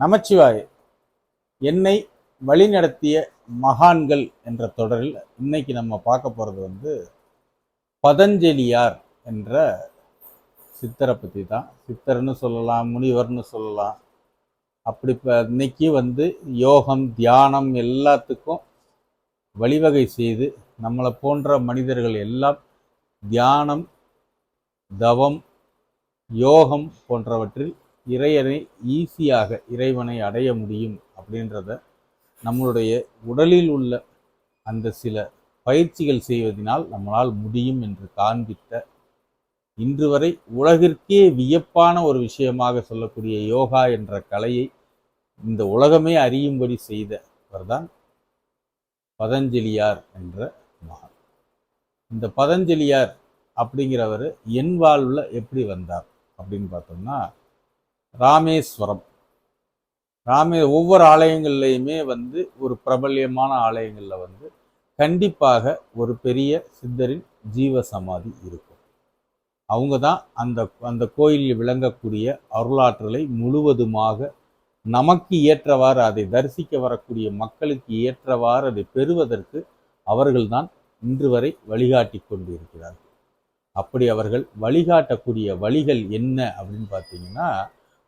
நமச்சிவாய் என்னை வழிநடத்திய மகான்கள் என்ற தொடரில் இன்னைக்கு நம்ம பார்க்க போகிறது வந்து பதஞ்சலியார் என்ற சித்தரை பற்றி தான். சித்தர்னு சொல்லலாம் முனிவர்னு சொல்லலாம். அப்படி இப்போ இன்னைக்கு வந்து யோகம் தியானம் எல்லாத்துக்கும் வழிவகை செய்து நம்மளை போன்ற மனிதர்கள் எல்லாம் தியானம் தவம் யோகம் போன்றவற்றில் இறையனை ஈஸியாக இறைவனை அடைய முடியும் அப்படின்றத நம்மளுடைய உடலில் உள்ள அந்த சில பயிற்சிகள் செய்வதனால் நம்மளால் முடியும் என்று காண்பித்த இன்று வரை உலகிற்கே வியப்பான ஒரு விஷயமாக சொல்லக்கூடிய யோகா என்ற கலையை இந்த உலகமே அறியும்படி செய்தவர்தான் பதஞ்சலியார் என்ற மகன். இந்த பதஞ்சலியார் அப்படிங்கிறவர் என் வாழ்வில் எப்படி வந்தார் அப்படின்னு பார்த்தோம்னா ராமேஸ்வரம். ராமே ஒவ்வொரு ஆலயங்கள்லையுமே வந்து ஒரு பிரபல்யமான ஆலயங்களில் வந்து கண்டிப்பாக ஒரு பெரிய சித்தரின் ஜீவ சமாதி இருக்கும். அவங்க தான் அந்த அந்த கோயிலில் விளங்கக்கூடிய அருளாற்றலை முழுவதுமாக நமக்கு ஏற்றவாறு அதை தரிசிக்க வரக்கூடிய மக்களுக்கு ஏற்றவாறு அதை பெறுவதற்கு அவர்கள்தான் இன்று வரை வழிகாட்டி கொண்டு இருக்கிறார்கள் அப்படி அவர்கள் வழிகாட்டக்கூடிய வழிகள் என்ன அப்படின்னு பார்த்தீங்கன்னா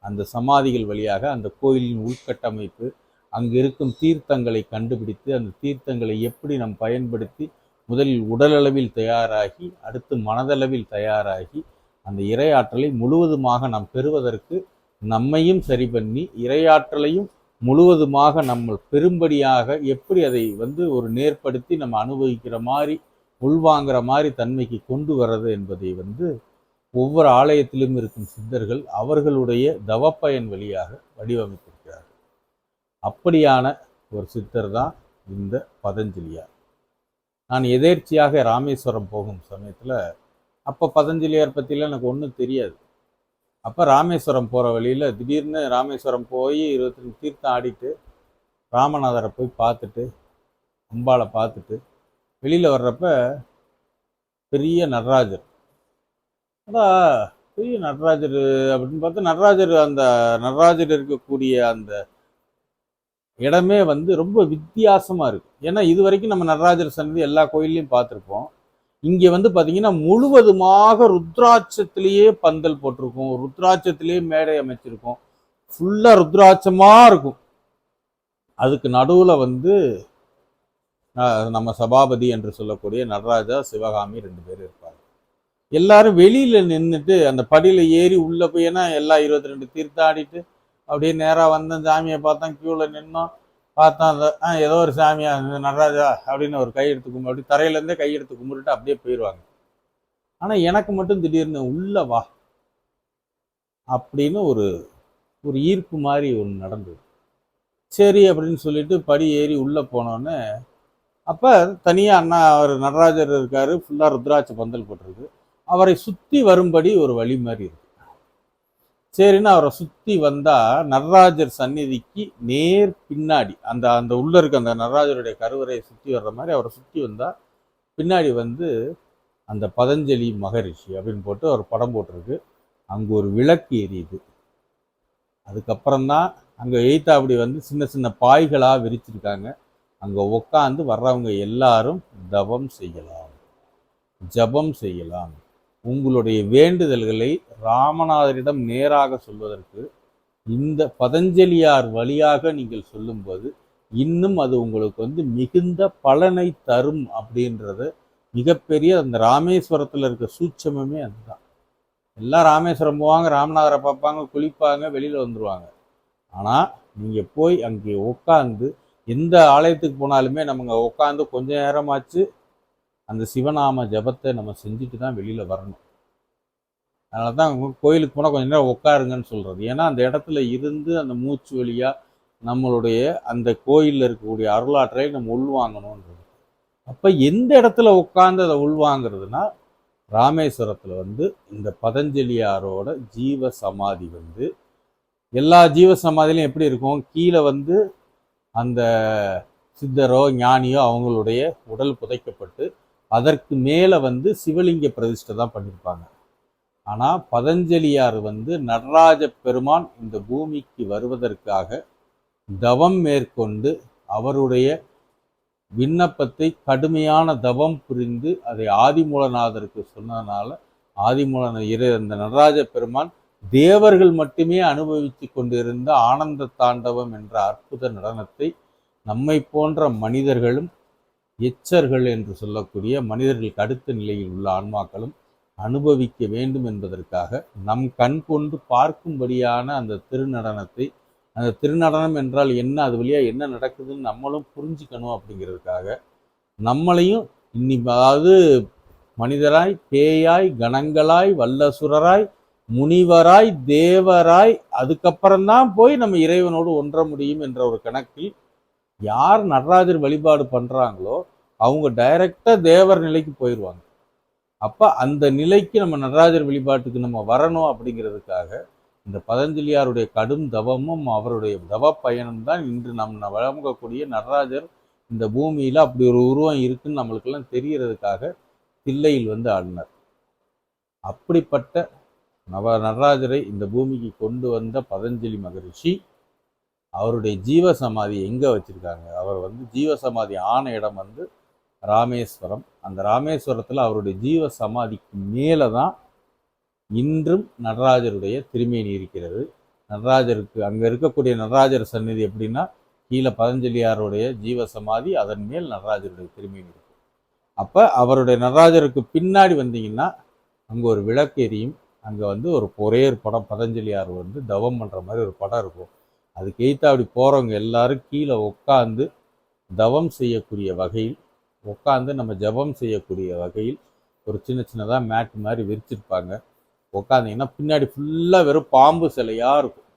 அந்த சமாதிகள் வழியாக அந்த கோயிலின் உள்கட்டமைப்பு அங்கு இருக்கும் தீர்த்தங்களை கண்டுபிடித்து அந்த தீர்த்தங்களை எப்படி நாம் பயன்படுத்தி முதலில் உடலளவில் தயாராகி அடுத்து மனதளவில் தயாராகி அந்த இரையாற்றலை முழுவதுமாக நாம் பெறுவதற்கு நம்மையும் சரி பண்ணி இரையாற்றலையும் முழுவதுமாக நம்ம பெரும்படியாக எப்படி அதை வந்து ஒரு நேர்படுத்தி நம்ம அனுபவிக்கிற மாதிரி உள்வாங்கிற மாதிரி தன்மைக்கு கொண்டு வர்றது என்பதை வந்து ஒவ்வொரு ஆலயத்திலும் இருக்கும் சித்தர்கள் அவர்களுடைய தவப்பயன் வழியாக வடிவமைத்திருக்கிறார்கள். அப்படியான ஒரு சித்தர் தான் இந்த பதஞ்சலியார். நான் எதேர்ச்சியாக ராமேஸ்வரம் போகும் சமயத்தில் அப்போ பதஞ்சலியார் பற்றிலாம் எனக்கு ஒன்றும் தெரியாது. அப்போ ராமேஸ்வரம் போகிற வழியில் திடீர்னு ராமேஸ்வரம் போய் இருபத்தி ரெண்டு தீர்த்தம் ஆடிட்டு ராமநாதரை போய் பார்த்துட்டு அம்பாவை பார்த்துட்டு வெளியில் வர்றப்ப பெரிய நடராஜர் அதான் பெரிய நடராஜர் அப்படின்னு பார்த்தா நடராஜர் அந்த நடராஜர் இருக்கக்கூடிய அந்த இடமே வந்து ரொம்ப வித்தியாசமாக இருக்கும் ஏன்னா இது வரைக்கும் நம்ம நடராஜர் சன்னதி எல்லா கோயில்லையும் பார்த்துருப்போம். இங்கே வந்து பார்த்தீங்கன்னா முழுவதுமாக ருத்ராட்சத்திலேயே பந்தல் போட்டிருக்கும். ருத்ராட்சத்திலேயே மேடை அமைச்சிருக்கும். ஃபுல்லாக ருத்ராட்சமாக இருக்கும். அதுக்கு நடுவில் வந்து நம்ம சபாபதி என்று சொல்லக்கூடிய நடராஜா சிவகாமி ரெண்டு பேர் இருக்கும் எல்லாரும் வெளியில நின்றுட்டு அந்த படியில ஏறி உள்ள போய் ஏன்னா எல்லா இருபத்தி ரெண்டு தீர்த்தாடிட்டு அப்படியே நேராக வந்தேன் சாமியை பார்த்தேன் க்யூவில் நின்னோம். பார்த்தோம் அந்த ஆ ஏதோ ஒரு சாமியா நடராஜா அப்படின்னு ஒரு கை எடுத்து கும்பிட்டு அப்படி தரையிலேருந்தே கை எடுத்து கும்பிட்டுட்டு அப்படியே போயிடுவாங்க ஆனால் எனக்கு மட்டும் திடீர்னு உள்ள வா அப்படின்னு ஒரு ஒரு ஈர்ப்பு மாதிரி ஒன்று நடந்தது. சரி அப்படின்னு சொல்லிட்டு படி ஏறி உள்ளே போனோன்னு அப்போ தனியாக அண்ணா அவர் நடராஜர் இருக்கார் ஃபுல்லாக ருத்ராட்ச பந்தல் போட்டிருக்கு. அவரை சுற்றி வரும்படி ஒரு வழி மாதிரி இருக்கு. சரின்னு அவரை சுற்றி வந்தால் நடராஜர் சந்நிதிக்கு நேர் பின்னாடி அந்த அந்த உள்ள இருக்க அந்த நடராஜருடைய கருவறையை சுற்றி வர்ற மாதிரி அவரை சுற்றி வந்தால் பின்னாடி வந்து அந்த பதஞ்சலி மகரிஷி அப்படின்னு போட்டு ஒரு படம் போட்டிருக்கு. அங்கே ஒரு விளக்கு எரியுது. அதுக்கப்புறம்தான் அங்கே அங்க எய்த்தாப்படி வந்து சின்ன சின்ன பாய்களாக விரிச்சிருக்காங்க. அங்கே உட்காந்து வர்றவங்க எல்லாரும் தவம் செய்யலாம். ஜபம் செய்யலாம். உங்களுடைய வேண்டுதல்களை ராமநாதரிடம் நேராக சொல்வதற்கு இந்த பதஞ்சலியார் வழியாக நீங்கள் சொல்லும்போது இன்னும் அது உங்களுக்கு வந்து மிகுந்த பலனை தரும் அப்படின்றது மிகப்பெரிய அந்த ராமேஸ்வரத்தில் இருக்க சூட்சமமே அதுதான். எல்லாம் ராமேஸ்வரம் போவாங்க ராமநாதரை பார்ப்பாங்க குளிப்பாங்க வெளியில் வந்துடுவாங்க ஆனால் நீங்கள் போய் அங்கே உட்காந்து எந்த ஆலயத்துக்கு போனாலுமே நம்ம உட்காந்து கொஞ்ச நேரமாச்சு அந்த சிவநாம ஜபத்தை நம்ம செஞ்சுட்டு தான் வெளியில் வரணும். அதனால தான் கோயிலுக்கு போனால் கொஞ்சம் நேரம் உட்காருங்கன்னு சொல்கிறது ஏன்னா அந்த இடத்துல இருந்து அந்த மூச்சு வழியாக நம்மளுடைய அந்த கோயிலில் இருக்கக்கூடிய அருளாற்றை நம்ம உள்வாங்கணுன்றது. அப்போ எந்த இடத்துல உட்காந்து அதை உள்வாங்கிறதுனா ராமேஸ்வரத்தில் வந்து இந்த பதஞ்சலியாரோட ஜீவ சமாதி வந்து எல்லா ஜீவ சமாதிலையும் எப்படி இருக்கும்? கீழே வந்து அந்த சித்தரோ ஞானியோ அவங்களுடைய உடல் புதைக்கப்பட்டு அதற்கு மேலே வந்து சிவலிங்க பிரதிஷ்டை தான் பண்ணியிருப்பாங்க ஆனால் பதஞ்சலியார் வந்து நடராஜ பெருமான் இந்த பூமிக்கு வருவதற்காக தவம் மேற்கொண்டு அவருடைய விண்ணப்பத்தை கடுமையான தவம் புரிந்து அதை ஆதிமூலநாதருக்கு சொன்னதுனால ஆதிமூலன இரு அந்த நடராஜ பெருமான் தேவர்கள் மட்டுமே அனுபவித்து கொண்டிருந்த ஆனந்த தாண்டவம் என்ற அற்புத நடனத்தை நம்மை போன்ற மனிதர்களும் எச்சர்கள் என்று சொல்லக்கூடிய மனிதர்களுக்கு அடுத்த நிலையில் உள்ள ஆன்மாக்களும் அனுபவிக்க வேண்டும் என்பதற்காக நம் கண் கொண்டு பார்க்கும்படியான அந்த திருநடனத்தை அந்த திருநடனம் என்றால் என்ன அது வழியாக என்ன நடக்குதுன்னு நம்மளும் புரிஞ்சுக்கணும் அப்படிங்கிறதுக்காக நம்மளையும் இன்னி அதாவது மனிதராய் பேயாய் கணங்களாய் வல்லசுரராய் முனிவராய் தேவராய் அதுக்கப்புறம்தான் போய் நம்ம இறைவனோடு ஒன்ற முடியும் என்ற ஒரு கணக்கில் யார் நடராஜர் வழிபாடு பண்ணுறாங்களோ அவங்க டைரக்டாக தேவர் நிலைக்கு போயிடுவாங்க அப்போ அந்த நிலைக்கு நம்ம நடராஜர் வழிபாட்டுக்கு நம்ம வரணும் அப்படிங்கிறதுக்காக இந்த பதஞ்சலியாருடைய கடும் தவமும் அவருடைய தவ பயணம் தான் இன்று நம்ம வழங்கக்கூடிய நடராஜர் இந்த பூமியில் அப்படி ஒரு உருவம் இருக்குன்னு நம்மளுக்கெல்லாம் தெரியறதுக்காக தில்லையில் வந்து ஆடினார். அப்படிப்பட்ட நவ நடராஜரை இந்த பூமிக்கு கொண்டு வந்த பதஞ்சலி மகரிஷி அவருடைய ஜீவ சமாதி எங்கே வச்சுருக்காங்க? அவர் வந்து ஜீவ சமாதி ஆன இடம் வந்து ராமேஸ்வரம். அந்த ராமேஸ்வரத்தில் அவருடைய ஜீவ சமாதிக்கு மேலே தான் இன்றும் நடராஜருடைய திருமேனி இருக்கிறது. நடராஜருக்கு அங்கே இருக்கக்கூடிய நடராஜர் சந்நிதி எப்படின்னா கீழே பதஞ்சலியாருடைய ஜீவ சமாதி அதன் மேல் நடராஜருடைய திருமேனி இருக்கு அப்போ அவருடைய நடராஜருக்கு பின்னாடி வந்தீங்கன்னா அங்கே ஒரு விளக்கு எரியும் அங்கே வந்து ஒரு ஒரே ஒரு படம் பதஞ்சலியார் வந்து தவம் பண்ணுற மாதிரி ஒரு படம் இருக்கும். அதுக்கு எய்த்து அப்படி போகிறவங்க எல்லாரும் கீழே உட்காந்து தவம் செய்யக்கூடிய வகையில் உட்காந்து நம்ம ஜெபம் செய்யக்கூடிய வகையில் ஒரு சின்ன சின்னதாக மேட் மாதிரி விரிச்சிருப்பாங்க. உட்காந்திங்கன்னா பின்னாடி ஃபுல்லாக வெறும் பாம்பு சிலையாக இருக்கும்.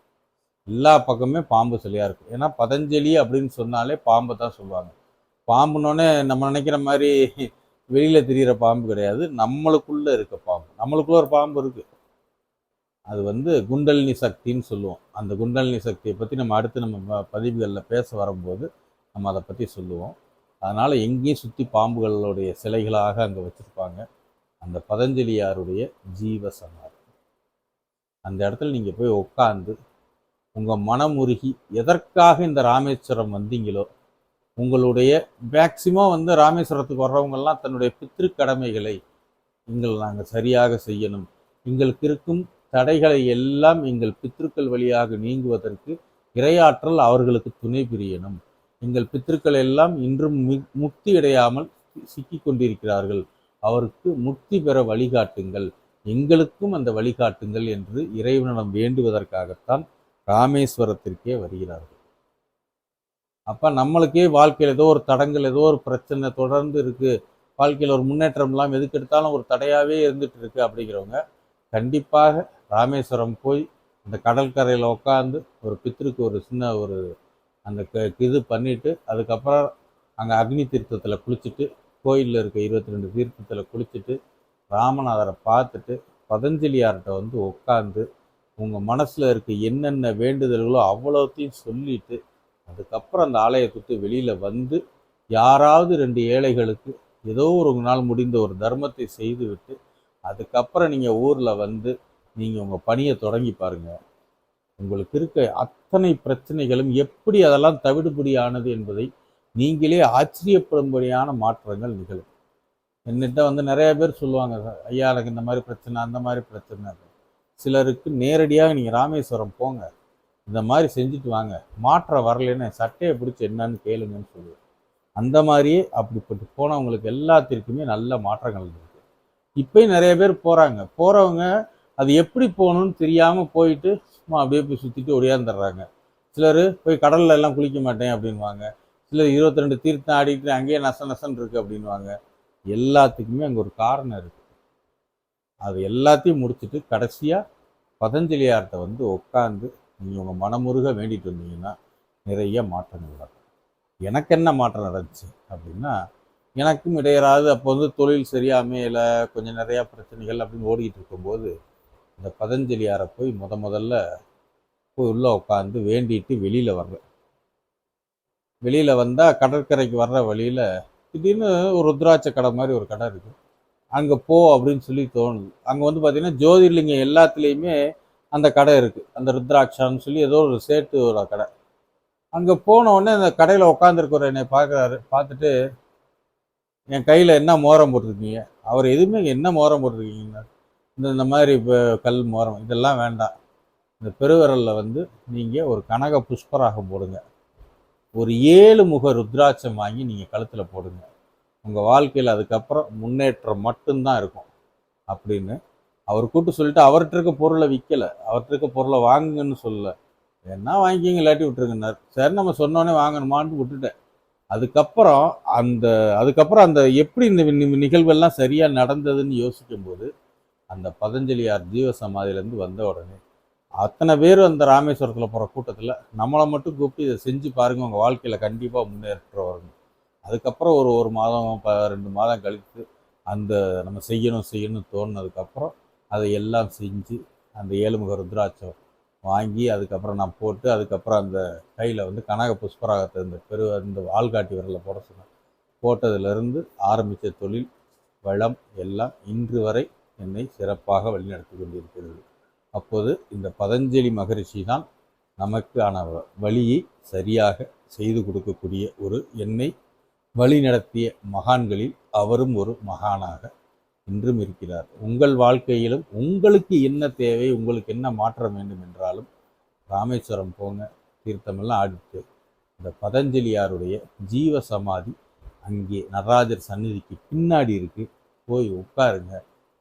எல்லா பக்கமே பாம்பு சிலையாக இருக்கும். ஏன்னா பதஞ்சலி அப்படின்னு சொன்னாலே பாம்பை தான் சொல்லுவாங்க. பாம்புனோடனே நம்ம நினைக்கிற மாதிரி வெளியில் தெரிகிற பாம்பு கிடையாது. நம்மளுக்குள்ளே இருக்க பாம்பு. நம்மளுக்குள்ளே ஒரு பாம்பு இருக்குது அது வந்து குண்டலினி சக்தின்னு சொல்லுவோம். அந்த குண்டலினி சக்தியை பற்றி நம்ம அடுத்து நம்ம பதிவுகளில் பேச வரும்போது நம்ம அதை பற்றி சொல்லுவோம். அதனால் எங்கேயும் சுற்றி பாம்புகளுடைய சிலைகளாக அங்கே வச்சுருப்பாங்க. அந்த பதஞ்சலியாருடைய ஜீவ சமாதி அந்த இடத்துல நீங்கள் போய் உட்காந்து உங்கள் மனமுருகி எதற்காக இந்த ராமேஸ்வரம் வந்தீங்களோ உங்களுடைய மேக்சிமம் வந்து ராமேஸ்வரத்துக்கு வர்றவங்கெல்லாம் தன்னுடைய பித்திருக்கடமைகளை கடமைகளை எங்கள் நாங்கள் சரியாக செய்யணும். எங்களுக்கு இருக்கும் தடைகளை எல்லாம் எங்கள் பித்ருக்கள் வழியாக நீங்குவதற்கு இரையாற்றல் அவர்களுக்கு துணை புரியணும். எங்கள் பித்ருக்கள் எல்லாம் இன்றும் முக்தி அடையாமல் சிக்கி கொண்டிருக்கிறார்கள். அவருக்கு முக்தி பெற வழிகாட்டுங்கள். எங்களுக்கும் அந்த வழிகாட்டுங்கள் என்று இறைவனிடம் வேண்டுவதற்காகத்தான் ராமேஸ்வரத்திற்கே வருகிறார்கள். அப்போ நம்மளுக்கே வாழ்க்கையில் ஏதோ ஒரு தடங்கள் ஏதோ ஒரு பிரச்சனை தொடர்ந்து இருக்குது வாழ்க்கையில் ஒரு முன்னேற்றம் இல்லாமல் எதுக்கு எடுத்தாலும் ஒரு தடையாகவே இருந்துட்டு இருக்கு அப்படிங்கிறவங்க கண்டிப்பாக ராமேஸ்வரம் போய் அந்த கடற்கரையில் உட்காந்து ஒரு பித்திருக்கு ஒரு சின்ன ஒரு அந்த க- இது பண்ணிவிட்டு அதுக்கப்புறம் அங்கே அக்னி தீர்த்தத்தில் குளிச்சுட்டு கோயிலில் இருக்க இருபத்தி ரெண்டு தீர்த்தத்தில் குளிச்சுட்டு ராமநாதரை பார்த்துட்டு பதஞ்சலியார்கிட்ட வந்து உட்காந்து உங்கள் மனசில் இருக்க என்னென்ன வேண்டுதல்களோ அவ்வளோத்தையும் சொல்லிட்டு அதுக்கப்புறம் அந்த ஆலயத்தை விட்டு வெளியில் வந்து யாராவது ரெண்டு ஏழைகளுக்கு ஏதோ ஒரு நாள் முடிந்த ஒரு தர்மத்தை செய்துவிட்டு அதுக்கப்புறம் நீங்கள் ஊரில் வந்து நீங்கள் உங்கள் பணியை தொடங்கி பாருங்கள் உங்களுக்கு இருக்க அத்தனை பிரச்சனைகளும் எப்படி அதெல்லாம் தவிடுபடியானது என்பதை நீங்களே ஆச்சரியப்படும்படியான மாற்றங்கள் நிகழும். என்னிட்ட வந்து நிறைய பேர் சொல்லுவாங்க ஐயா எனக்கு இந்த மாதிரி பிரச்சனை அந்த மாதிரி பிரச்சனை. சிலருக்கு நேரடியாக நீங்கள் ராமேஸ்வரம் போங்க. இந்த மாதிரி செஞ்சுட்டு வாங்க. மாற்றம் வரலைன்னு சட்டையை பிடிச்சி என்னன்னு கேளுங்கன்னு சொல்லுவேன். அந்த மாதிரியே அப்படிப்பட்டு போனவங்களுக்கு எல்லாத்திற்குமே நல்ல மாற்றங்கள் இருக்குது இப்போயும் நிறைய பேர் போகிறாங்க போகிறவங்க அது எப்படி போகணும்னு தெரியாமல் போயிட்டு சும்மா அப்படியே போய் சுற்றிட்டு ஒடியாந்துடுறாங்க. சிலர் போய் கடலில் எல்லாம் குளிக்க மாட்டேன் அப்படின்வாங்க சிலர் இருபத்தி ரெண்டு தீர்த்தம் ஆடிட்டு அங்கேயே நச நசன் இருக்கு அப்படின்வாங்க எல்லாத்துக்குமே அங்கே ஒரு காரணம் இருக்குது அது எல்லாத்தையும் முடிச்சுட்டு கடைசியாக பதஞ்சலியார்கிட்ட வந்து உட்காந்து நீங்கள் உங்கள் மனமுருக வேண்டிட்டு வந்தீங்கன்னா நிறைய மாற்றங்கள் நடக்கும். எனக்கு என்ன மாற்றம் நடந்துச்சு அப்படின்னா எனக்கும் இடையராது அப்போ வந்து தொழில் சரியா கொஞ்சம் நிறையா பிரச்சனைகள் அப்படின்னு ஓடிக்கிட்டு இருக்கும்போது இந்த பதஞ்சலியாரை போய் முத முதல்ல போய் உள்ளே உட்காந்து வேண்டிட்டு வெளியில் வர்றேன் வெளியில் வந்தால் கடற்கரைக்கு வர்ற வழியில் திடீர்னு ஒரு ருத்ராட்ச கடை மாதிரி ஒரு கடை இருக்குது அங்கே போ அப்படின்னு சொல்லி தோணுது. அங்கே வந்து பார்த்திங்கன்னா ஜோதிர்லிங்கம் எல்லாத்துலேயுமே அந்த கடை இருக்குது அந்த ருத்ராட்சான்னு சொல்லி ஏதோ ஒரு சேட்டு ஒரு கடை. அங்கே போன உடனே அந்த கடையில் உட்காந்துருக்கிற என்னை பார்க்குறாரு பார்த்துட்டு என் கையில் என்ன மோரம் போட்டிருக்கீங்க? அவர் எதுவுமே என்ன மோரம் போட்டிருக்கீங்க? இந்த இந்த மாதிரி இப்போ கல் மோரம் இதெல்லாம் வேண்டாம். இந்த பெருவிரலில் வந்து நீங்கள் ஒரு கனக புஷ்பராகம் போடுங்க. ஒரு ஏழு முக ருத்ராட்சம் வாங்கி நீங்கள் கழுத்தில் போடுங்க. உங்கள் வாழ்க்கையில் அதுக்கப்புறம் முன்னேற்றம் மட்டும்தான் இருக்கும். அப்படின்னு அவர் கூட்டு சொல்லிட்டு அவர்கிட்ட இருக்க பொருளை விற்கலை அவர்கிட்ட இருக்க பொருளை வாங்குங்கன்னு சொல்லலை. என்ன வாங்கிக்கிங்க இல்லாட்டி விட்டுருங்கன்னார். சரி நம்ம சொன்னோன்னே வாங்கணுமான்னு விட்டுட்டேன். அதுக்கப்புறம் அந்த அதுக்கப்புறம் அந்த எப்படி இந்த நிகழ்வெல்லாம் சரியாக நடந்ததுன்னு யோசிக்கும்போது அந்த பதஞ்சலியார் ஜீவ சமாதியிலேருந்து வந்த உடனே அத்தனை பேர் அந்த ராமேஸ்வரத்தில் போகிற கூட்டத்தில் நம்மளை மட்டும் கூப்பிட்டு இதை செஞ்சு பாருங்கள் உங்கள் வாழ்க்கையில் கண்டிப்பாக முன்னேற்றம் வரும் அதுக்கப்புறம் ஒரு ஒரு மாதம் ப ரெண்டு மாதம் கழித்து அந்த நம்ம செய்யணும் செய்யணும்னு தோணுனதுக்கப்புறம் அதை எல்லாம் செஞ்சு அந்த ஏழுமுக ருத்ராட்சம் வாங்கி அதுக்கப்புறம் நான் போட்டு அதுக்கப்புறம் அந்த கையில் வந்து கனக புஷ்பராகத்தை இந்த பெரு இந்த ஆள்காட்டி விரலில் போட சொன்னேன். போட்டதுலேருந்து ஆரம்பித்த தொழில் வளம் எல்லாம் இன்று வரை என்னை சிறப்பாக வழிநடத்தி கொண்டிருக்கிறது. அப்போது இந்த பதஞ்சலி மகரிஷி தான் நமக்கான வ- வழியை சரியாக செய்து கொடுக்கக்கூடிய ஒரு என்னை வழிநடத்திய மகான்களில் அவரும் ஒரு மகானாக இன்றும் இருக்கிறார். உங்கள் வாழ்க்கையிலும் உங்களுக்கு என்ன தேவை உங்களுக்கு என்ன மாற்றம் வேண்டும் என்றாலும் ராமேஸ்வரம் போங்க தீர்த்தமெல்லாம் ஆடிட்டு இந்த பதஞ்சலியாருடைய ஜீவ சமாதி அங்கே நடராஜர் சந்நிதிக்கு பின்னாடி இருக்குது போய் உட்காருங்க.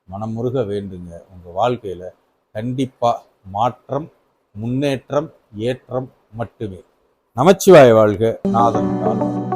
மனமுருக வேண்டுங்க உங்கள் வாழ்க்கையில் கண்டிப்பாக மாற்றம் முன்னேற்றம் ஏற்றம் மட்டுமே நமச்சிவாய வாழ்க நாதன் தாழ்வாழ்க.